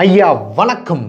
ஐயா வணக்கம்.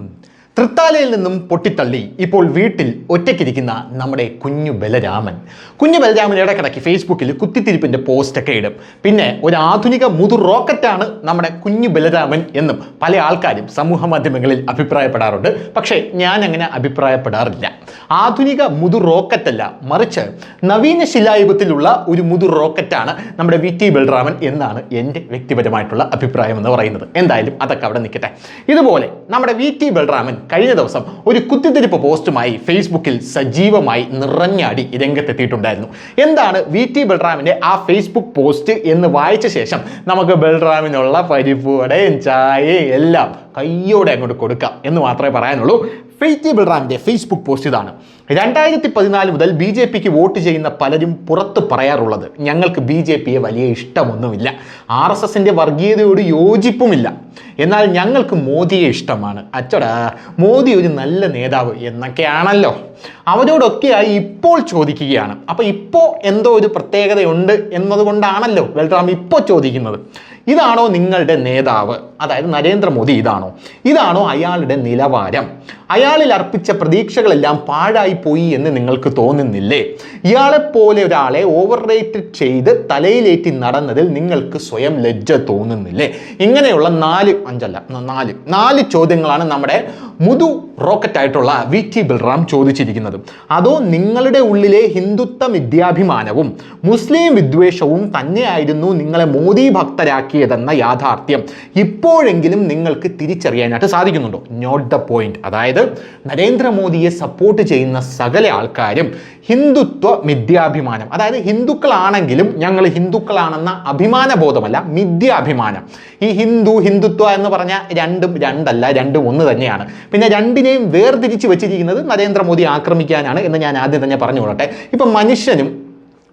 തൃത്താലയിൽ നിന്നും പൊട്ടിത്തള്ളി ഇപ്പോൾ വീട്ടിൽ ഒറ്റയ്ക്കിരിക്കുന്ന നമ്മുടെ കുഞ്ഞു ബലരാമൻ. കുഞ്ഞു ബലരാമൻ ഇടക്കിടയ്ക്ക് ഫേസ്ബുക്കിൽ കുത്തിത്തിരിപ്പിന്റെ പോസ്റ്റൊക്കെ ഇടും. പിന്നെ ഒരു ആധുനിക മുതു റോക്കറ്റാണ് നമ്മുടെ കുഞ്ഞു ബലരാമൻ എന്നും പല ആൾക്കാരും സമൂഹ മാധ്യമങ്ങളിൽ അഭിപ്രായപ്പെടാറുണ്ട്. പക്ഷേ ഞാൻ അങ്ങനെ അഭിപ്രായപ്പെടാറില്ല. ആധുനിക മുതു റോക്കറ്റല്ല മറിച്ച് നവീന ശിലായുഗത്തിലുള്ള ഒരു മുതു റോക്കറ്റാണ് നമ്മുടെ വി ടി ബലരാമൻ എന്നാണ് എന്റെ വ്യക്തിപരമായിട്ടുള്ള അഭിപ്രായം എന്ന് പറയുന്നത്. എന്തായാലും അതൊക്കെ അവിടെ നിൽക്കട്ടെ. ഇതുപോലെ നമ്മുടെ വി ടി ബൽറാമൻ കഴിഞ്ഞ ദിവസം ഒരു കുത്തിത്തിരിപ്പ് പോസ്റ്റുമായി ഫേസ്ബുക്കിൽ സജീവമായി നിറഞ്ഞാടി രംഗത്തെത്തിയിട്ടുണ്ടായിരുന്നു. എന്താണ് വി ടി ബൽറാമിന്റെ ആ ഫേസ്ബുക്ക് പോസ്റ്റ് എന്ന് വായിച്ച ശേഷം നമുക്ക് ബൽറാമിനുള്ള പരിപ്പുവടയും ചായയും എല്ലാം കയ്യോടെ അങ്ങോട്ട് കൊടുക്കാം എന്ന് മാത്രമേ പറയാനുള്ളൂ. ഫെയ്റ്റി ബൽറാമിന്റെ ഫേസ്ബുക്ക് പോസ്റ്റ് ഇതാണ്. രണ്ടായിരത്തി പതിനാല് മുതൽ ബി ജെ പിക്ക് വോട്ട് ചെയ്യുന്ന പലരും പുറത്ത് പറയാറുള്ളത് ഞങ്ങൾക്ക് ബി ജെ പിയെ വലിയ ഇഷ്ടമൊന്നുമില്ല. ആർ എസ് എസിന്റെ വർഗീയതയോട് യോജിപ്പുമില്ല. എന്നാൽ ഞങ്ങൾക്ക് മോദിയെ ഇഷ്ടമാണ്. അച്ചടാ മോദി ഒരു നല്ല നേതാവ് എന്നൊക്കെയാണല്ലോ. അവരോടൊക്കെയായി ഇപ്പോൾ ചോദിക്കുകയാണ്. അപ്പോൾ ഇപ്പോൾ എന്തോ ഒരു പ്രത്യേകതയുണ്ട് എന്നതുകൊണ്ടാണല്ലോ ബൽറാം ഇപ്പോൾ ചോദിക്കുന്നത്. ഇതാണോ നിങ്ങളുടെ നേതാവ്? അതായത് നരേന്ദ്രമോദി ഇതാണോ? ഇതാണോ അയാളുടെ നിലവാരം? അയാളിൽ അർപ്പിച്ച പ്രതീക്ഷകളെല്ലാം പാഴായി പോയി എന്ന് നിങ്ങൾക്ക് തോന്നുന്നില്ലേ? ഇയാളെപ്പോലെ ഒരാളെ ഓവർ റേറ്റഡ് ചെയ്ത് തലയിലേറ്റി നടന്നതിൽ നിങ്ങൾക്ക് സ്വയം ലജ്ജ തോന്നുന്നില്ലേ? ഇങ്ങനെയുള്ള നാല് അഞ്ചല്ല നാല്. നാല് ചോദ്യങ്ങളാണ് നമ്മുടെ മുതു റോക്കറ്റ് ആയിട്ടുള്ള വി ടി ബൽറാം ചോദിച്ചിരിക്കുന്നത്. അതോ നിങ്ങളുടെ ഉള്ളിലെ ഹിന്ദുത്വ വിദ്യാഭിമാനവും മുസ്ലിം വിദ്വേഷവും തന്നെയായിരുന്നു നിങ്ങളെ മോദി ഭക്തരാക്കിയതെന്ന യാഥാർത്ഥ്യം ഇപ്പോഴെങ്കിലും നിങ്ങൾക്ക് തിരിച്ചറിയാനായിട്ട് സാധിക്കുന്നുണ്ടോ? നോട്ട് ദ പോയിന്റ് അതായത് നരേന്ദ്രമോദിയെ സപ്പോർട്ട് ചെയ്യുന്ന സകല ആൾക്കാരും ഹിന്ദുത്വ വിദ്യാഭിമാനം അതായത് ഹിന്ദുക്കളാണെങ്കിലും ഞങ്ങൾ ഹിന്ദുക്കളാണെന്ന അഭിമാന ബോധമല്ല മിഥ്യാഭിമാനം. ഈ ഹിന്ദു ഹിന്ദു ഹിന്ദുത്വ എന്ന് പറഞ്ഞ രണ്ടും രണ്ടല്ല രണ്ടും ഒന്ന് തന്നെയാണ്. പിന്നെ രണ്ടിനെയും വേർതിരിച്ച് വെച്ചിരിക്കുന്നത് നരേന്ദ്രമോദി ആക്രമിക്കാനാണ് എന്ന് ഞാൻ ആദ്യം തന്നെ പറഞ്ഞു കൊള്ളട്ടെ ഇപ്പം മനുഷ്യനും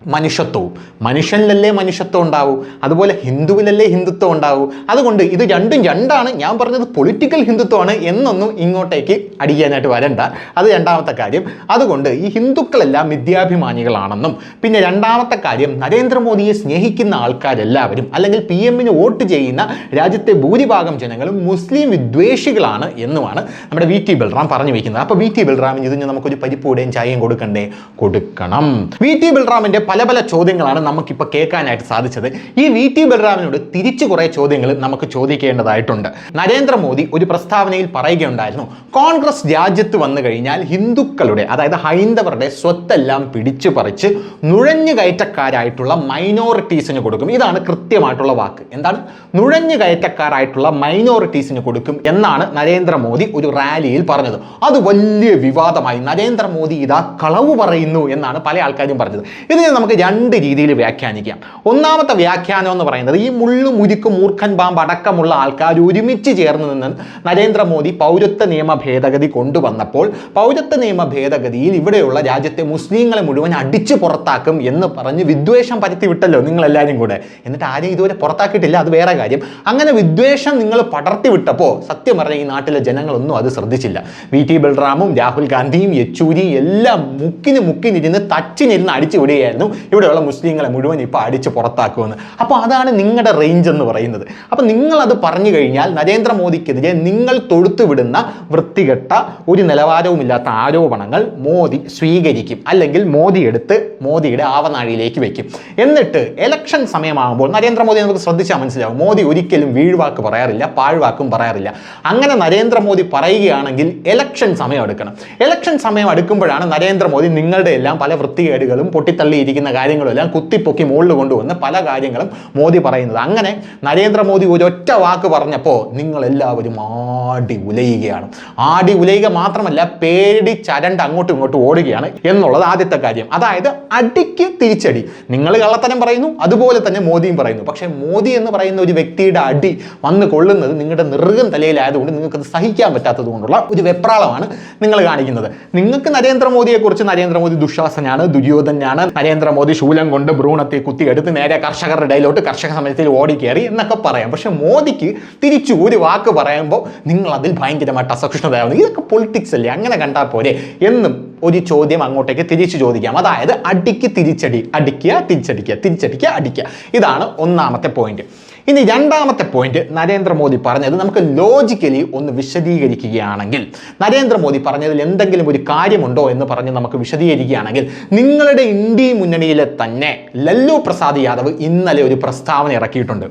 മനുഷ്യത്വവും. മനുഷ്യനിലല്ലേ മനുഷ്യത്വം ഉണ്ടാവൂ? അതുപോലെ ഹിന്ദുവിലല്ലേ ഹിന്ദുത്വം ഉണ്ടാവൂ? അതുകൊണ്ട് ഇത് രണ്ടും രണ്ടാണ്. ഞാൻ പറഞ്ഞത് പൊളിറ്റിക്കൽ ഹിന്ദുത്വമാണ് എന്നൊന്നും ഇങ്ങോട്ടേക്ക് അടിക്കാനായിട്ട് വരണ്ട. അത് രണ്ടാമത്തെ കാര്യം. അതുകൊണ്ട് ഈ ഹിന്ദുക്കളെല്ലാം വിദ്യാഭിമാനികളാണെന്നും പിന്നെ രണ്ടാമത്തെ കാര്യം നരേന്ദ്രമോദിയെ സ്നേഹിക്കുന്ന ആൾക്കാരെല്ലാവരും അല്ലെങ്കിൽ പി എമ്മിന് വോട്ട് ചെയ്യുന്ന രാജ്യത്തെ ഭൂരിഭാഗം ജനങ്ങളും മുസ്ലിം വിദ്വേഷികളാണ് എന്നുമാണ് നമ്മുടെ വി ടി ബൽറാം പറഞ്ഞു വയ്ക്കുന്നത് അപ്പോൾ വി ടി ബൽറാമിന് ഇതിന് നമുക്കൊരു പരിപ്പൂടെയും ചായയും കൊടുക്കണ്ടേ? കൊടുക്കണം. വി ടി ബൽറാമിന്റെ പല പല പല ചോദ്യങ്ങളാണ് നമുക്കിപ്പോൾ കേൾക്കാനായിട്ട് സാധിച്ചത്. ഈ വി ടി ബലറാമിനോട് തിരിച്ചു കുറേ ചോദ്യങ്ങൾ നമുക്ക് ചോദിക്കേണ്ടതായിട്ടുണ്ട്. നരേന്ദ്രമോദി ഒരു പ്രസ്താവനയിൽ പറയുകയുണ്ടായിരുന്നു കോൺഗ്രസ് രാജ്യത്ത് വന്നു കഴിഞ്ഞാൽ ഹിന്ദുക്കളുടെ അതായത് ഹൈന്ദവരുടെ സ്വത്തെല്ലാം പിടിച്ചു പറിച്ച് നുഴഞ്ഞു കയറ്റക്കാരായിട്ടുള്ള മൈനോറിറ്റീസിന് കൊടുക്കും. ഇതാണ് കൃത്യമായിട്ടുള്ള വാക്ക്. എന്താണ്? നുഴഞ്ഞു കയറ്റക്കാരായിട്ടുള്ള മൈനോറിറ്റീസിന് കൊടുക്കും എന്നാണ് നരേന്ദ്രമോദി ഒരു റാലിയിൽ പറഞ്ഞത്. അത് വലിയ വിവാദമായി നരേന്ദ്രമോദി ഇതാ കളവ് പറയുന്നു എന്നാണ് പല ആൾക്കാരും പറഞ്ഞത്. ഇതിനെ നമുക്ക് രണ്ട് രീതിയിൽ വ്യാഖ്യാനിക്കാം. ഒന്നാമത്തെ വ്യാഖ്യാനം എന്ന് പറയുന്നത് ഈ മുള്ളു മുരുക്ക് മൂർഖൻ പാമ്പ് അടക്കമുള്ള ആൾക്കാർ ഒരുമിച്ച് ചേർന്ന് നിന്ന് നരേന്ദ്രമോദി പൗരത്വ നിയമ ഭേദഗതി കൊണ്ടുവന്നപ്പോൾ പൗരത്വ നിയമ ഭേദഗതിയിൽ ഇവിടെയുള്ള രാജ്യത്തെ മുസ്ലിങ്ങളെ മുഴുവൻ അടിച്ചു പുറത്താക്കും എന്ന് പറഞ്ഞ് വിദ്വേഷം പരത്തി വിട്ടല്ലോ നിങ്ങളെല്ലാവരും കൂടെ. എന്നിട്ട് ആരെയും ഇതുവരെ പുറത്താക്കിയിട്ടില്ല അത് വേറെ കാര്യം. അങ്ങനെ വിദ്വേഷം നിങ്ങൾ പടർത്തി വിട്ടപ്പോൾ സത്യം പറഞ്ഞാൽ ഈ നാട്ടിലെ ജനങ്ങളൊന്നും അത് ശ്രദ്ധിച്ചില്ല. വി ടി ബൽറാമും രാഹുൽ ഗാന്ധിയും യെച്ചൂരിയും എല്ലാം മുക്കിന് മുക്കിനിരുന്ന് തച്ചിനിരുന്ന് അടിച്ചു വിടുകയായിരുന്നു. ഇവിടെയുള്ള മുസ്ലിങ്ങളെ മുഴുവൻ ഇപ്പോൾ അടിച്ച് പുറത്താക്കുമെന്ന്. അപ്പോൾ അതാണ് നിങ്ങളുടെ റേഞ്ച് എന്ന് പറയുന്നത്. അപ്പോൾ നിങ്ങളത് പറഞ്ഞു കഴിഞ്ഞാൽ നരേന്ദ്രമോദിക്കെതിരെ നിങ്ങൾ തൊടുത്തു വിടുന്ന വൃത്തികെട്ട ഒരു നിലവാരവുമില്ലാത്ത ആരോപണങ്ങൾ മോദി സ്വീകരിക്കും. അല്ലെങ്കിൽ മോദി എടുത്ത് മോദിയുടെ ആവനാഴിയിലേക്ക് വയ്ക്കും എന്നിട്ട് ഇലക്ഷൻ സമയമാകുമ്പോൾ നരേന്ദ്രമോദി നമുക്ക് ശ്രദ്ധിച്ചാൽ മനസ്സിലാവും. മോദി ഒരിക്കലും വീഴ്വാക്ക് പറയാറില്ല പാഴ്വാക്കും പറയാറില്ല. അങ്ങനെ നരേന്ദ്രമോദി പറയുകയാണെങ്കിൽ ഇലക്ഷൻ സമയം എടുക്കണം. ഇലക്ഷൻ സമയം എടുക്കുമ്പോഴാണ് നരേന്ദ്രമോദി നിങ്ങളുടെ എല്ലാം പല വൃത്തികേടുകളും പൊട്ടിത്തള്ളിയിരിക്കുന്ന കാര്യങ്ങളും എല്ലാം കുത്തിപ്പൊക്കി മുകളിൽ കൊണ്ടുവന്ന് പല കാര്യങ്ങളും മോദി പറയുന്നത്. അങ്ങനെ നരേന്ദ്രമോദി ഒരൊറ്റ വാക്ക് പറഞ്ഞപ്പോൾ നിങ്ങൾ എല്ലാവരും ആടി ഉലയുകയാണ്. ആടി ഉലയുക മാത്രമല്ല പേടി ചരണ്ട് അങ്ങോട്ടും ഇങ്ങോട്ടും ഓടുകയാണ് എന്നുള്ളത് ആദ്യത്തെ കാര്യം. അതായത് അടിക്ക് തിരിച്ചടി. നിങ്ങൾ കള്ളത്തനം പറയുന്നു അതുപോലെ തന്നെ മോദിയും പറയുന്നു. പക്ഷേ മോദി എന്ന് പറയുന്ന ഒരു വ്യക്തിയുടെ അടി വന്ന് കൊള്ളുന്നത് നിങ്ങളുടെ നിറുകൻ തലയിലായതുകൊണ്ട് നിങ്ങൾക്ക് അത് സഹിക്കാൻ പറ്റാത്തത് കൊണ്ടുള്ള ഒരു വെപ്രാളമാണ് നിങ്ങൾ കാണിക്കുന്നത്. നിങ്ങൾക്ക് നരേന്ദ്രമോദിയെക്കുറിച്ച് നരേന്ദ്രമോദി ദുശാസനാണ് ദുര്യോധനാണ് നരേന്ദ്രമോദി ശൂലം കൊണ്ട് ഭ്രൂണത്തെ കുത്തിയെടുത്ത് നേരെ കർഷകരുടെ ഇടയിലോട്ട് കർഷക സമയത്തിൽ ഓടിക്കേറി എന്നൊക്കെ പറയാം. പക്ഷെ മോദിക്ക് തിരിച്ചു ഒരു വാക്ക് പറയുമ്പോൾ നിങ്ങൾ അതിൽ ഭയങ്കരമായിട്ട് അസഹിഷ്ണുതയാവുന്നു. ഇതൊക്കെ പൊളിറ്റിക്സ് അല്ലേ? അങ്ങനെ കണ്ടാൽ പോരെ. എന്നും ഒരു ചോദ്യം അങ്ങോട്ടേക്ക് തിരിച്ചു ചോദിക്കാം. അതായത് അടിക്ക് തിരിച്ചടി അടിക്കുക തിരിച്ചടിക്കുക തിരിച്ചടിക്കുക അടിക്കുക. ഇതാണ് ഒന്നാമത്തെ പോയിന്റ് ഇനി രണ്ടാമത്തെ പോയിന്റ് നരേന്ദ്രമോദി പറഞ്ഞത് നമുക്ക് ലോജിക്കലി ഒന്ന് വിശദീകരിക്കുകയാണെങ്കിൽ. നരേന്ദ്രമോദി പറഞ്ഞതിൽ എന്തെങ്കിലും ഒരു കാര്യമുണ്ടോ എന്ന് പറഞ്ഞ് നമുക്ക് വിശദീകരിക്കുകയാണെങ്കിൽ നിങ്ങളുടെ ഇന്ത്യ മുന്നണിയിലെ തന്നെ ലല്ലു പ്രസാദ് യാദവ് ഇന്നലെ ഒരു പ്രസ്താവന ഇറക്കിയിട്ടുണ്ട്.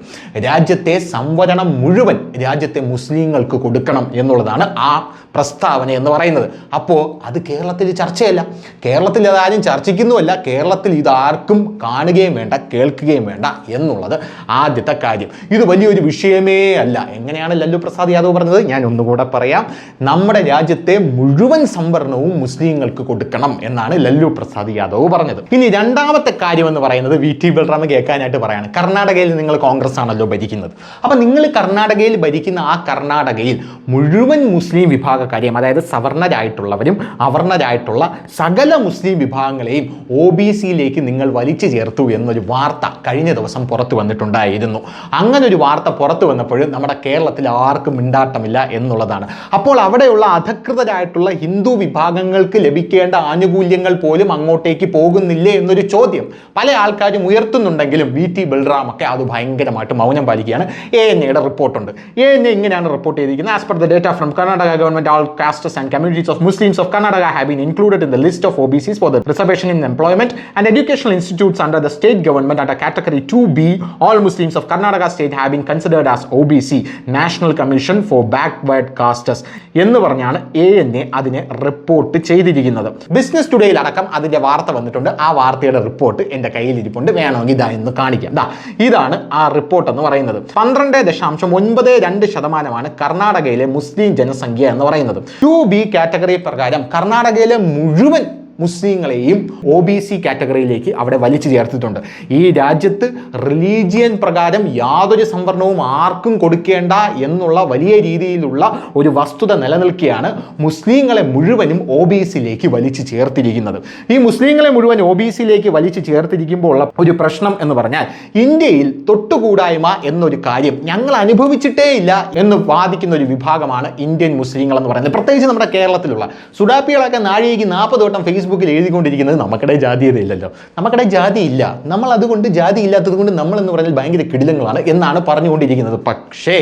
രാജ്യത്തെ സംവരണം മുഴുവൻ രാജ്യത്തെ മുസ്ലിങ്ങൾക്ക് കൊടുക്കണം എന്നുള്ളതാണ് ആ പ്രസ്താവന എന്ന് പറയുന്നത്. അപ്പോൾ അത് കേരളത്തിൽ ചർച്ചയല്ല. കേരളത്തിൽ അതാരും ചർച്ചിക്കുന്നുമല്ല കേരളത്തിൽ ഇതാർക്കും കാണുകയും വേണ്ട കേൾക്കുകയും വേണ്ട എന്നുള്ളത് ആദ്യത്തെ കാര്യം. ഇത് വലിയൊരു വിഷയമേ അല്ല. എങ്ങനെയാണ് ലല്ലു പ്രസാദ് യാദവ് പറഞ്ഞത്? ഞാൻ ഒന്നുകൂടെ പറയാം. നമ്മുടെ രാജ്യത്തെ മുഴുവൻ സംവരണവും മുസ്ലിങ്ങൾക്ക് കൊടുക്കണം എന്നാണ് ലല്ലു പ്രസാദ് യാദവ് പറഞ്ഞത്. ഇനി രണ്ടാമത്തെ കാര്യം എന്ന് പറയുന്നത് വി ടി ബൽറാം കേൾക്കാനായിട്ട് പറയാണ്. കർണാടകയിൽ നിങ്ങൾ കോൺഗ്രസ് ആണല്ലോ ഭരിക്കുന്നത്. അപ്പം നിങ്ങൾ കർണാടകയിൽ ഭരിക്കുന്ന ആ കർണാടകയിൽ മുഴുവൻ മുസ്ലിം വിഭാഗക്കാരെയും അതായത് സവർണരായിട്ടുള്ളവരും അവർണരായിട്ടുള്ള സകല മുസ്ലിം വിഭാഗങ്ങളെയും ഒ ബി സിയിലേക്ക് നിങ്ങൾ വലിച്ചു ചേർത്തു എന്നൊരു വാർത്ത കഴിഞ്ഞ ദിവസം പുറത്തു വന്നിട്ടുണ്ടായിരുന്നു. അങ്ങനെ ഒരു വാർത്ത പുറത്തു വന്നപ്പോൾ നമ്മുടെ കേരളത്തിൽ ആർക്കും മിണ്ടാട്ടമില്ല എന്നുള്ളതാണ്. അപ്പോൾ അവിടെയുള്ള അധകൃതരായിട്ടുള്ള ഹിന്ദു വിഭാഗങ്ങൾക്ക് ലഭിക്കേണ്ട ആനുകൂല്യങ്ങൾ പോലും അങ്ങോട്ടേക്ക് പോകുന്നില്ലേ എന്നൊരു ചോദ്യം പല ആൾക്കാരും ഉയർത്തുന്നുണ്ടെങ്കിലും വി ടി ബൽറാമൊക്കെ അത് ഭയങ്കരമായിട്ട് മൗനം പാലിക്കുകയാണ്. എ എൻ എയുടെ റിപ്പോർട്ടുണ്ട്. എ എൻ എ ഇങ്ങനെയാണ് റിപ്പോർട്ട് ചെയ്തിരിക്കുന്നത്. As per the data from Karnataka government all castes and communities of Muslims of Karnataka have been included in the list of OBCs for the reservation in employment and educational institutes under the state government under category 2B. All Muslims of Karnataka state have been considered as OBC, National Commission for Backward Castes. എന്ന് പറഞ്ഞാണ് A N A അതിനെ report ചെയ്തിരിക്കുന്നത് business ടുഡേയിൽ അടക്കം അതിന്റെ വാർത്ത വന്നിട്ടുണ്ട് ആ വാർത്തയുടെ റിപ്പോർട്ട് എന്റെ കയ്യിലിരിപ്പുണ്ട് വേണമെങ്കിൽ ഇതാ എന്ന് കാണിക്കാം ഇതാണ് ആ റിപ്പോർട്ട് എന്ന് പറയുന്നത് പന്ത്രണ്ട് ദശാംശം ഒൻപത് രണ്ട് ശതമാനമാണ് കർണാടകയിലെ മുസ്ലിം ജനസംഖ്യ എന്ന് പറയുന്നത് ടു ബി കാറ്റഗറി പ്രകാരം കർണാടകയിലെ മുഴുവൻ മുസ്ലിങ്ങളെയും ഒ ബി സി കാറ്റഗറിയിലേക്ക് അവിടെ വലിച്ചു ചേർത്തിട്ടുണ്ട്. ഈ രാജ്യത്ത് റിലീജിയൻ പ്രകാരം യാതൊരു സംവരണവും ആർക്കും കൊടുക്കേണ്ട എന്നുള്ള വലിയ രീതിയിലുള്ള ഒരു വസ്തുത നിലനിൽക്കുകയാണ് മുസ്ലിങ്ങളെ മുഴുവനും ഒ ബി സിയിലേക്ക് വലിച്ചു ചേർത്തിരിക്കുന്നത്. ഈ മുസ്ലിങ്ങളെ മുഴുവൻ ഒ ബി സിയിലേക്ക് വലിച്ചു ചേർത്തിരിക്കുമ്പോൾ ഉള്ള ഒരു പ്രശ്നം എന്ന് പറഞ്ഞാൽ ഇന്ത്യയിൽ തൊട്ടുകൂടായ്മ എന്നൊരു കാര്യം ഞങ്ങൾ അനുഭവിച്ചിട്ടേ ഇല്ല എന്ന് വാദിക്കുന്ന ഒരു വിഭാഗമാണ് ഇന്ത്യൻ മുസ്ലിങ്ങൾ എന്ന് പറയുന്നത്. പ്രത്യേകിച്ച് നമ്മുടെ കേരളത്തിലുള്ള. സുഡാപ്പികളൊക്കെ നാഴികയ്ക്ക് നാൽപ്പത് വട്ടം ഫേസ്ബുക്കിൽ എഴുതിക്കൊണ്ടിരിക്കുന്നത് നമുക്കിടെ ജാതീയതയില്ലല്ലോ. നമുക്കിടെ ജാതി ഇല്ല നമ്മൾ അതുകൊണ്ട് ജാതി ഇല്ലാത്തത് കൊണ്ട് നമ്മൾ എന്ന് പറഞ്ഞാൽ ഭയങ്കര കിടിലങ്ങളാണ് എന്നാണ് പറഞ്ഞുകൊണ്ടിരിക്കുന്നത്. പക്ഷേ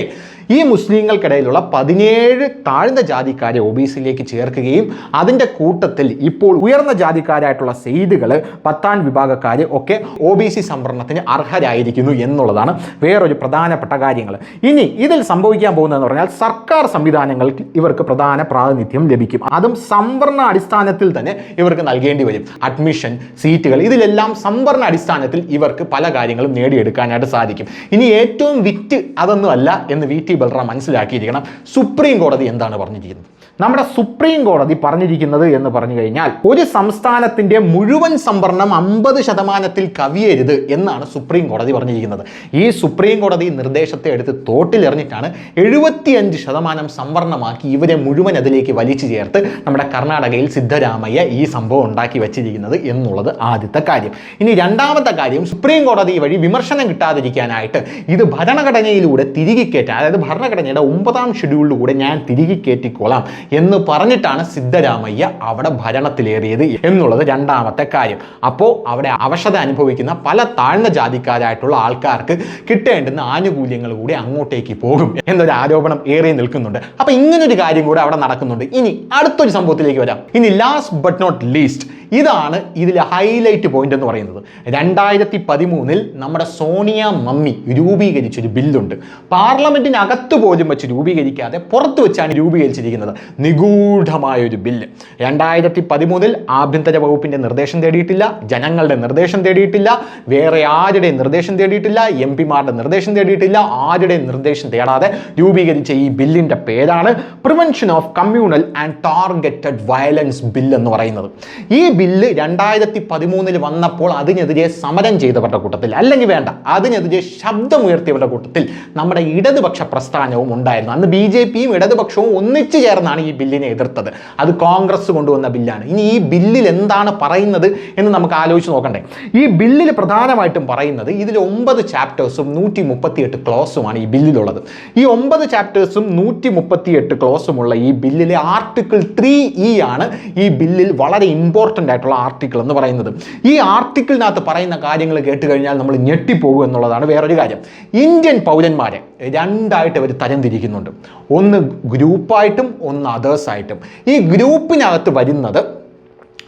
ഈ മുസ്ലിങ്ങൾക്കിടയിലുള്ള പതിനേഴ് താഴ്ന്ന ജാതിക്കാരെ ഒ ബി സിയിലേക്ക് ചേർക്കുകയും അതിന്റെ കൂട്ടത്തിൽ ഇപ്പോൾ ഉയർന്ന ജാതിക്കാരായിട്ടുള്ള സെയ്ദുകൾ പത്താൻ വിഭാഗക്കാർ ഒക്കെ ഒ ബി സി സംവരണത്തിന് അർഹരായിരിക്കുന്നു എന്നുള്ളതാണ് വേറൊരു പ്രധാനപ്പെട്ട കാര്യങ്ങൾ ഇനി ഇതിൽ സംഭവിക്കാൻ പോകുന്നതെന്ന് പറഞ്ഞാൽ സർക്കാർ സംവിധാനങ്ങൾക്ക് ഇവർക്ക് പ്രധാന പ്രാതിനിധ്യം ലഭിക്കും. അതും സംവരണ അടിസ്ഥാനത്തിൽ തന്നെ ഇവർക്ക് നൽകേണ്ടി വരും. അഡ്മിഷൻ സീറ്റുകൾ ഇതിലെല്ലാം സംവരണ അടിസ്ഥാനത്തിൽ ഇവർക്ക് പല കാര്യങ്ങളും നേടിയെടുക്കാനായിട്ട് സാധിക്കും. ഇനി ഏറ്റവും വിറ്റ് അതൊന്നും അല്ല എന്ന് വി ടി ബൽറാം മനസ്സിലാക്കിയിരിക്കണം. സുപ്രീം കോടതി എന്താണ് പറഞ്ഞിരിക്കുന്നത്? നമ്മുടെ സുപ്രീം കോടതി പറഞ്ഞിരിക്കുന്നത് എന്ന് പറഞ്ഞു കഴിഞ്ഞാൽ ഒരു സംസ്ഥാനത്തിന്റെ മുഴുവൻ സംവരണം അമ്പത് ശതമാനത്തിൽ കവിയരുത് എന്നാണ് സുപ്രീം കോടതി പറഞ്ഞിരിക്കുന്നത്. ഈ സുപ്രീം കോടതി നിർദ്ദേശത്തെ എടുത്ത് തോട്ടിലെറിഞ്ഞിട്ടാണ് എഴുപത്തിയഞ്ച് ശതമാനം സംവരണമാക്കി ഇവരെ മുഴുവൻ അതിലേക്ക് വലിച്ചു ചേർത്ത് നമ്മുടെ കർണാടകയിൽ സിദ്ധരാമയ്യ ഈ സംഭവം ഉണ്ടാക്കി വെച്ചിരിക്കുന്നത് എന്നുള്ളത് ആദ്യത്തെ കാര്യം. ഇനി രണ്ടാമത്തെ കാര്യം സുപ്രീം കോടതി വഴി വിമർശനം കിട്ടാതിരിക്കാനായിട്ട് ഇത് ഭരണഘടനയിലൂടെ തിരികെ കയറ്റാൻ അതായത് ഭരണഘടനയുടെ ഒമ്പതാം ഷെഡ്യൂളിലൂടെ ഞാൻ തിരികെ കയറ്റിക്കോളാം. എന്ന് പറഞ്ഞിട്ടാണ് സിദ്ധരാമയ്യ അവിടെ ഭരണത്തിലേറിയത് എന്നുള്ളത് രണ്ടാമത്തെ കാര്യം. അപ്പോൾ അവിടെ അവശത അനുഭവിക്കുന്ന പല താഴ്ന്ന ജാതിക്കാരായിട്ടുള്ള ആൾക്കാർക്ക് കിട്ടേണ്ടുന്ന ആനുകൂല്യങ്ങൾ കൂടി അങ്ങോട്ടേക്ക് പോകും എന്നൊരു ആരോപണം ഏറെ നിൽക്കുന്നുണ്ട്. അപ്പൊ ഇങ്ങനൊരു കാര്യം കൂടെ അവിടെ നടക്കുന്നുണ്ട്. ഇനി അടുത്തൊരു സംഭവത്തിലേക്ക് വരാം. ഇനി ലാസ്റ്റ് ബട്ട് നോട്ട് ലീസ്റ്റ് ഇതാണ് ഇതിലെ ഹൈലൈറ്റ് പോയിന്റ് എന്ന് പറയുന്നത്. രണ്ടായിരത്തി പതിമൂന്നിൽ നമ്മുടെ സോണിയ മമ്മി രൂപീകരിച്ചൊരു ബില്ലുണ്ട്. പാർലമെന്റിനകത്ത് പോലും വെച്ച് രൂപീകരിക്കാതെ പുറത്ത് വെച്ചാണ് രൂപീകരിച്ചിരിക്കുന്നത്. നിഗൂഢമായ ഒരു ബില്ല്. രണ്ടായിരത്തി പതിമൂന്നിൽ ആഭ്യന്തര വകുപ്പിന്റെ നിർദ്ദേശം തേടിയിട്ടില്ല ജനങ്ങളുടെ നിർദ്ദേശം തേടിയിട്ടില്ല വേറെ ആരുടെ നിർദ്ദേശം തേടിയിട്ടില്ല എം പിമാരുടെ നിർദ്ദേശം തേടിയിട്ടില്ല ആരുടെ നിർദ്ദേശം തേടാതെ രൂപീകരിച്ച ഈ ബില്ലിന്റെ പേരാണ് prevention of communal and targeted violence bill എന്ന് പറയുന്നത്. ഈ ബില്ല് രണ്ടായിരത്തി പതിമൂന്നിൽ വന്നപ്പോൾ അതിനെതിരെ സമരം ചെയ്തവരുടെ കൂട്ടത്തിൽ അല്ലെങ്കിൽ വേണ്ട അതിനെതിരെ ശബ്ദമുയർത്തിയവരുടെ കൂട്ടത്തിൽ നമ്മുടെ ഇടതുപക്ഷ പ്രസ്ഥാനവും ഉണ്ടായിരുന്നു. അന്ന് ബി ജെ പിയും ഇടതുപക്ഷവും ഒന്നിച്ചു ചേർന്നാണ് ഈ ബില്ലിനെ എതിർത്തത്. അത് കോൺഗ്രസ് കൊണ്ടുവന്ന ബില്ലാണ്. ഇനി ഈ ബില്ലിൽ എന്താണ് പറയുന്നത് എന്ന് നമുക്ക് ആലോചിച്ച് നോക്കണ്ടേ. ഈ ബില്ലിൽ പ്രധാനമായിട്ടും പറയുന്നത് ഇതിൽ ഒമ്പത് ചാപ്റ്റേഴ്സും നൂറ്റി മുപ്പത്തിയെട്ട് ക്ലോസുമാണ് ഈ ബില്ലിലുള്ളത്. ഈ ഒമ്പത് ചാപ്റ്റേഴ്സും നൂറ്റി മുപ്പത്തിയെട്ട് ക്ലോസുമുള്ള ഈ ബില്ലിലെ ആർട്ടിക്കിൾ ത്രീ ഇ ആണ് ഈ ബില്ലിൽ വളരെ ഇമ്പോർട്ടന്റ് ഇമ്പോർട്ടന്റ് ആയിട്ടുള്ള ആർട്ടിക്കിൾ എന്ന് പറയുന്നത്. ഈ ആർട്ടിക്കിളിനകത്ത് പറയുന്ന കാര്യങ്ങൾ കേട്ട് കഴിഞ്ഞാൽ നമ്മൾ ഞെട്ടിപ്പോകും എന്നുള്ളതാണ് വേറൊരു കാര്യം. ഇന്ത്യൻ പൗരന്മാരെ രണ്ടായിട്ട് അവർ തരംതിരിക്കുന്നുണ്ട്. ഒന്ന് ഗ്രൂപ്പായിട്ടും ഒന്ന് അതേഴ്സായിട്ടും ഈ ഗ്രൂപ്പിനകത്ത് വരുന്നത്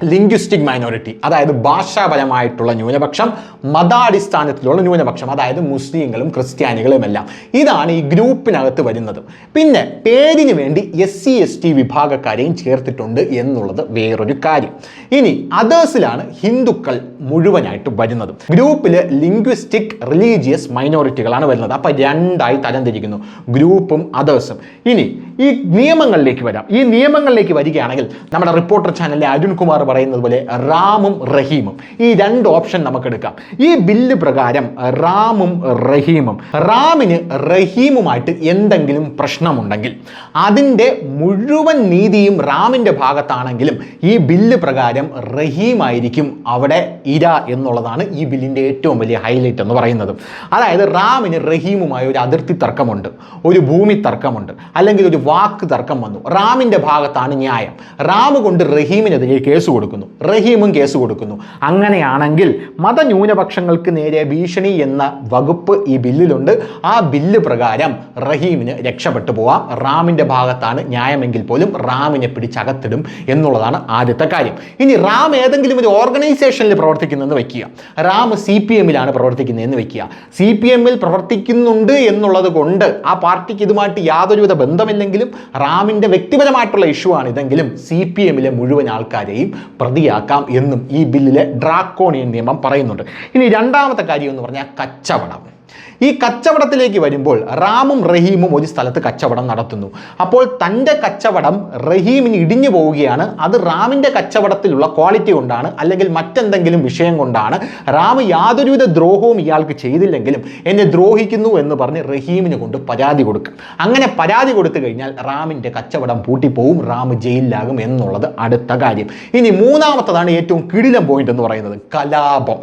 ലിംഗ്വിസ്റ്റിക് മൈനോറിറ്റി അതായത് ഭാഷാപരമായിട്ടുള്ള ന്യൂനപക്ഷം മതാടിസ്ഥാനത്തിലുള്ള ന്യൂനപക്ഷം അതായത് മുസ്ലിങ്ങളും ക്രിസ്ത്യാനികളും എല്ലാം. ഇതാണ് ഈ ഗ്രൂപ്പിനകത്ത് വരുന്നത്. പിന്നെ പേരിന് വേണ്ടി എസ് സി എസ് ടി വിഭാഗക്കാരെയും ചേർത്തിട്ടുണ്ട് എന്നുള്ളത് വേറൊരു കാര്യം. ഇനി അതേഴ്സിലാണ് ഹിന്ദുക്കൾ മുഴുവനായിട്ട് വരുന്നത്. ഗ്രൂപ്പിൽ ലിംഗ്വിസ്റ്റിക് റിലീജിയസ് മൈനോറിറ്റികളാണ് വരുന്നത്. അപ്പോൾ രണ്ടായി തരംതിരിക്കുന്നു. ഗ്രൂപ്പും അതേഴ്സും ഇനി ഈ നിയമങ്ങളിലേക്ക് വരാം. ഈ നിയമങ്ങളിലേക്ക് വരികയാണെങ്കിൽ നമ്മുടെ റിപ്പോർട്ടർ ചാനലിലെ അരുൺകുമാർ പറയുന്നത് പോലെ റാമും റഹീമും. ഈ രണ്ട് ഓപ്ഷൻ നമുക്ക് എടുക്കാം ഈ ബില്ല് പ്രകാരം റാമും റഹീമും. റാമിന് റഹീമുമായിട്ട് എന്തെങ്കിലും പ്രശ്നമുണ്ടെങ്കിൽ അതിന്റെ മുഴുവൻ നീതിയും റാമിന്റെ ഭാഗത്താണെങ്കിലും ഈ ബില്ല് പ്രകാരം റഹീമായിരിക്കും അവിടെ ഇര എന്നുള്ളതാണ് ഈ ബില്ലിന്റെ ഏറ്റവും വലിയ ഹൈലൈറ്റ് എന്ന് പറയുന്നത്. അതായത് റാമിന് റഹീമുമായി ഒരു അതിർത്തി തർക്കമുണ്ട് ഒരു ഭൂമി തർക്കമുണ്ട് അല്ലെങ്കിൽ ഒരു വാക്ക് തർക്കം വന്നു. റാമിന്റെ ഭാഗത്താണ് ന്യായം. റാം കൊണ്ട് റഹീമിനെതിരെ കേസ് കൊടുക്കുന്നു. റഹീമും കേസ് കൊടുക്കുന്നു. അങ്ങനെയാണെങ്കിൽ മതന്യൂനപക്ഷങ്ങൾക്ക് നേരെ ഭീഷണി എന്ന വകുപ്പ് ഈ ബില്ലിലുണ്ട്. ആ ബില്ല് പ്രകാരം റഹീമിന് രക്ഷപ്പെട്ടു പോവാം. റാമിന്റെ ഭാഗത്താണ് ന്യായമെങ്കിൽ പോലും റാമിനെ പിടിച്ചകത്തിടും എന്നുള്ളതാണ് ആദ്യത്തെ കാര്യം. ഇനി റാം ഏതെങ്കിലും ഒരു ഓർഗനൈസേഷനിൽ പ്രവർത്തിക്കുന്നതെന്ന് വയ്ക്കുക റാം സി പി എമ്മിലാണ് പ്രവർത്തിക്കുന്നതെന്ന് വയ്ക്കുക സി പി എമ്മിൽ പ്രവർത്തിക്കുന്നുണ്ട് എന്നുള്ളത് കൊണ്ട് ആ പാർട്ടിക്ക് ഇതുമായിട്ട് യാതൊരുവിധ ബന്ധമില്ലെങ്കിലും റാമിന്റെ വ്യക്തിപരമായിട്ടുള്ള ഇഷ്യൂ ആണ് ഇതെങ്കിലും സി പി എമ്മിലെ മുഴുവൻ ആൾക്കാരെയും പ്രതിയാക്കാം എന്നും ഈ ബില്ലിലെ ഡ്രാക്കോണിയൻ നിയമം പറയുന്നുണ്ട്. ഇനി രണ്ടാമത്തെ കാര്യം എന്ന് പറഞ്ഞാൽ കച്ചവടം. ഈ കച്ചവടത്തിലേക്ക് വരുമ്പോൾ റാമും റഹീമും ഒരു സ്ഥലത്ത് കച്ചവടം നടത്തുന്നു. അപ്പോൾ തന്റെ കച്ചവടം റഹീമിന് ഇടിഞ്ഞു പോവുകയാണ്. അത് റാമിന്റെ കച്ചവടത്തിലുള്ള ക്വാളിറ്റി കൊണ്ടാണ് അല്ലെങ്കിൽ മറ്റെന്തെങ്കിലും വിഷയം കൊണ്ടാണ്. റാം യാതൊരുവിധ ദ്രോഹവും ഇയാൾക്ക് ചെയ്തില്ലെങ്കിലും എന്നെ ദ്രോഹിക്കുന്നു എന്ന് പറഞ്ഞ് റഹീമിന് കൊണ്ട് പരാതി കൊടുക്കും. അങ്ങനെ പരാതി കൊടുത്തു കഴിഞ്ഞാൽ റാമിന്റെ കച്ചവടം പൂട്ടിപ്പോവും റാം ജയിലിലാകും എന്നുള്ളത് അടുത്ത കാര്യം. ഇനി മൂന്നാമത്തതാണ് ഏറ്റവും കിടിലം പോയിന്റ് എന്ന് പറയുന്നത് കലാപം.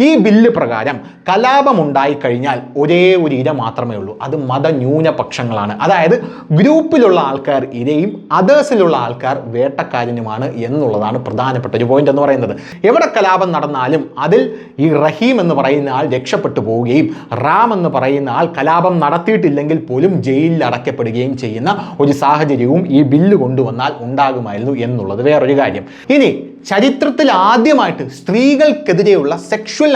ഈ ബില്ല് പ്രകാരം കലാപമുണ്ടായി കഴിഞ്ഞാൽ ഒരേ ഒരു ഇര മാത്രമേ ഉള്ളൂ. അത് മതന്യൂനപക്ഷങ്ങളാണ്. അതായത് ഗ്രൂപ്പിലുള്ള ആൾക്കാർ ഇരയും അതേഴ്സിലുള്ള ആൾക്കാർ വേട്ടക്കാരനുമാണ് എന്നുള്ളതാണ് പ്രധാനപ്പെട്ട ഒരു പോയിന്റ് എന്ന് പറയുന്നത്. എവിടെ കലാപം നടന്നാലും അതിൽ ഈ റഹീം എന്ന് പറയുന്ന ആൾ രക്ഷപ്പെട്ടു പോവുകയും റാം എന്ന് പറയുന്ന ആൾ കലാപം നടത്തിയിട്ടില്ലെങ്കിൽ പോലും ജയിലിൽ അടയ്ക്കപ്പെടുകയും ചെയ്യുന്ന ഒരു സാഹചര്യവും ഈ ബില്ല് കൊണ്ടുവന്നാൽ ഉണ്ടാകുമായിരുന്നു എന്നുള്ളത് വേറൊരു കാര്യം. ഇനി ചരിത്രത്തിൽ ആദ്യമായിട്ട് സ്ത്രീകൾക്കെതിരെയുള്ള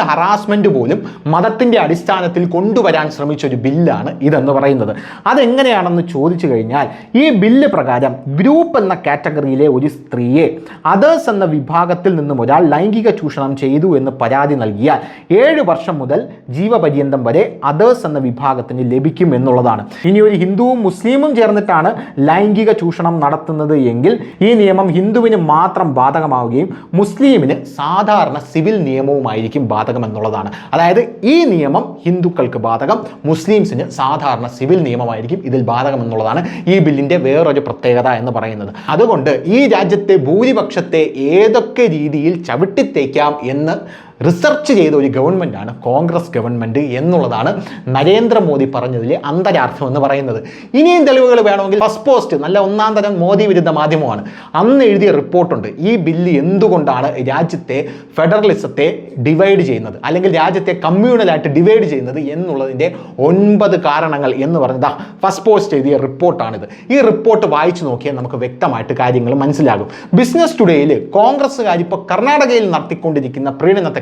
ഹറാസ്മെന്റ് പോലും മതത്തിന്റെ അടിസ്ഥാനത്തിൽ കൊണ്ടുവരാൻ ശ്രമിച്ച ഒരു ബില്ലാണ് ഇതെന്ന് പറയുന്നത്. അതെങ്ങനെയാണെന്ന് ചോദിച്ചു കഴിഞ്ഞാൽ ഈ ബില്ല് പ്രകാരം ഗ്രൂപ്പ് എന്ന കാറ്റഗറിയിലെ ഒരു സ്ത്രീയെ അതേഴ്സ് എന്ന വിഭാഗത്തിൽ നിന്നും ഒരാൾ ലൈംഗിക ചൂഷണം ചെയ്തു എന്ന് പരാതി നൽകിയാൽ ഏഴ് വർഷം മുതൽ ജീവപര്യന്തം വരെ അതേഴ്സ് എന്ന വിഭാഗത്തിന് ലഭിക്കും എന്നുള്ളതാണ്. ഇനി ഒരു ഹിന്ദുവും മുസ്ലിമും ചേർന്നിട്ടാണ് ലൈംഗിക ചൂഷണം നടത്തുന്നത് എങ്കിൽ ഈ നിയമം ഹിന്ദുവിന് മാത്രം ബാധകമാവുകയും മുസ്ലിമിന് സാധാരണ സിവിൽ നിയമവുമായിരിക്കും ബാധകം എന്നുള്ളതാണ് അതായത് ഈ നിയമം ഹിന്ദുക്കൾക്ക് ബാധകം മുസ്ലിംസിന് സാധാരണ സിവിൽ നിയമമായിരിക്കും ഇതിൽ ബാധകം എന്നുള്ളതാണ് ഈ ബില്ലിന്റെ വേറൊരു പ്രത്യേകത എന്ന് പറയുന്നത്. അതുകൊണ്ട് ഈ രാജ്യത്തെ ഭൂരിപക്ഷത്തെ ഏതൊക്കെ രീതിയിൽ ചവിട്ടിത്തേക്കാം എന്ന് റിസർച്ച് ചെയ്ത ഒരു ഗവൺമെന്റാണ് കോൺഗ്രസ് ഗവൺമെന്റ് എന്നുള്ളതാണ് നരേന്ദ്രമോദി പറഞ്ഞതിലെ അന്തരാർത്ഥം എന്ന് പറയുന്നത്. ഇനിയും തെളിവുകൾ വേണമെങ്കിൽ ഫസ്റ്റ് പോസ്റ്റ് നല്ല ഒന്നാം തരം മോദി വിരുദ്ധ മാധ്യമമാണ്. അന്ന് എഴുതിയ റിപ്പോർട്ടുണ്ട് ഈ ബില്ല് എന്തുകൊണ്ടാണ് രാജ്യത്തെ ഫെഡറലിസത്തെ ഡിവൈഡ് ചെയ്യുന്നത്? അല്ലെങ്കിൽ രാജ്യത്തെ കമ്മ്യൂണലായിട്ട് ഡിവൈഡ് ചെയ്യുന്നത് എന്നുള്ളതിന്റെ ഒൻപത് കാരണങ്ങൾ എന്ന് പറഞ്ഞത് ഫസ്റ്റ് പോസ്റ്റ് എഴുതിയ റിപ്പോർട്ടാണിത് ഈ റിപ്പോർട്ട് വായിച്ചു നോക്കിയാൽ നമുക്ക് വ്യക്തമായിട്ട് കാര്യങ്ങൾ മനസ്സിലാകും. ബിസിനസ് ടുഡേയിൽ കോൺഗ്രസ്സുകാർ ഇപ്പോൾ കർണാടകയിൽ നടത്തിക്കൊണ്ടിരിക്കുന്ന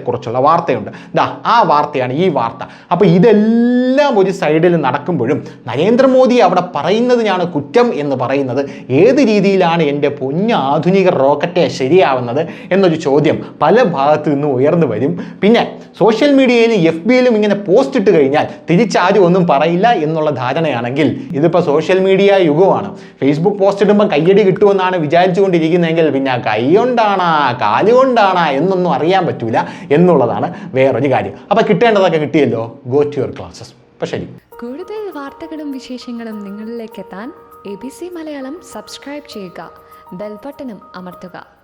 പ്രീണനത്തെക്കുറിച്ചുള്ള വാർത്തയുണ്ട്. ദാ ആ വാർത്തയാണ് ഈ വാർത്ത. അപ്പോൾ ഇതെല്ലാം ഒരു സൈഡിൽ നടക്കുമ്പോഴും നരേന്ദ്രമോദി അവിടെ പറയുന്നതിനാണ് കുറ്റം എന്ന് പറയുന്നത്. ഏത് രീതിയിലാണ് എന്റെ പൊന്ന ആധുനിക റോക്കറ്റെ ശരിയാവുന്നത് എന്നൊരു ചോദ്യം പല ഭാഗത്തു നിന്നും ഉയർന്നു വരും. പിന്നെ സോഷ്യൽ മീഡിയയിൽ എഫ് ബിയിലും ഇങ്ങനെ പോസ്റ്റ് ഇട്ട് കഴിഞ്ഞാൽ തിരിച്ചാരും ഒന്നും പറയില്ല എന്നുള്ള ധാരണയാണെങ്കിൽ ഇതിപ്പോൾ സോഷ്യൽ മീഡിയ യുഗമാണ്. ഫേസ്ബുക്ക് പോസ്റ്റ് ഇടുമ്പോൾ കയ്യടി കിട്ടുമെന്നാണ് വിചാരിച്ചുകൊണ്ടിരിക്കുന്നതെങ്കിൽ പിന്നെ കൈ കൊണ്ടാണാ കാലുകൊണ്ടാണാ എന്നൊന്നും അറിയാൻ പറ്റൂല. എന്നുള്ളതാണ് വേറൊരു കാര്യം. അപ്പോൾ കിട്ടേണ്ടതൊക്കെ കിട്ടിയല്ലോ? ഗോ ടു യുവർ ക്ലാസ്സസ് അപ്പോൾ ശരി. കൂടുതൽ വാർത്തകളും വിശേഷങ്ങളും നിങ്ങളിലേക്ക് എത്താൻ A B C Malayalam subscribe ചെയ്യുക. ബെൽബട്ടനും അമർത്തുക.